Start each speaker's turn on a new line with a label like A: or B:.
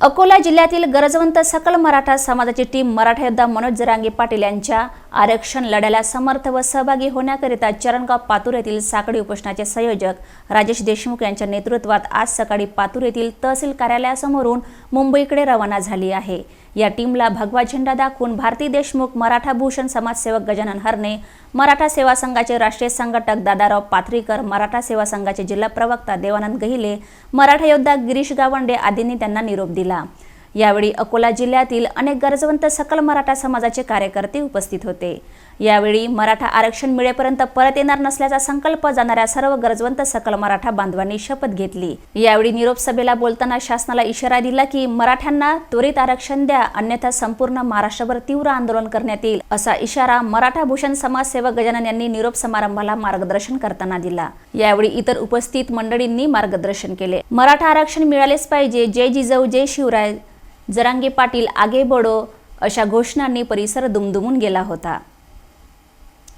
A: अकोला जिल्ह्यातील गरजवंत सकल मराठा समाजाची टीम मराठा योद्धा मनोज जरांगे पाटील यांच्या आरक्षण लढ्याला समर्थ व सहभागी होण्याकरिता चरणगाव पातूर येथील साकडी उपोषणाचे संयोजक राजेश देशमुख यांच्या नेतृत्वात आज सकाळी पातूर येथील तहसील कार्यालयासमोरून मुंबईकडे रवाना झाली आहे. या टीमला भगवा झेंडा दाखवून भारती देशमुख मराठा भूषण समाजसेवक गजानन हरणे मराठा सेवा संघाचे राष्ट्रीय संघटक दादाराव पाथरीकर मराठा सेवा संघाचे जिल्हा प्रवक्ता देवानंद गहिले मराठा योद्धा गिरीश गावंडे आदींनी त्यांना निरोप दिला. यावेळी अकोला जिल्ह्यातील अनेक गरजवंत सकल मराठा समाजाचे कार्यकर्ते उपस्थित होते. यावेळी मराठा आरक्षण मिळेपर्यंत परत येणार नसल्याचा संकल्प जाणाऱ्या सर्व गरजवंत सकल मराठा बांधवांनी शपथ घेतली. यावेळी निरोप सभेला बोलताना शासनाला इशारा दिला की मराठ्यांना त्वरित आरक्षण द्या अन्यथा संपूर्ण महाराष्ट्रभर तीव्र आंदोलन करण्यात येईल असा इशारा मराठा भूषण समाजसेवक गजानन यांनी निरोप समारंभाला मार्गदर्शन करताना दिला. यावेळी इतर उपस्थित मंडळींनी मार्गदर्शन केले. मराठा आरक्षण मिळालेच पाहिजे. जय जिजाऊ जय शिवराय. जरांगे पाटील आगे बडो अशा घोषणांनी परिसर दुमदुमून गेला होता.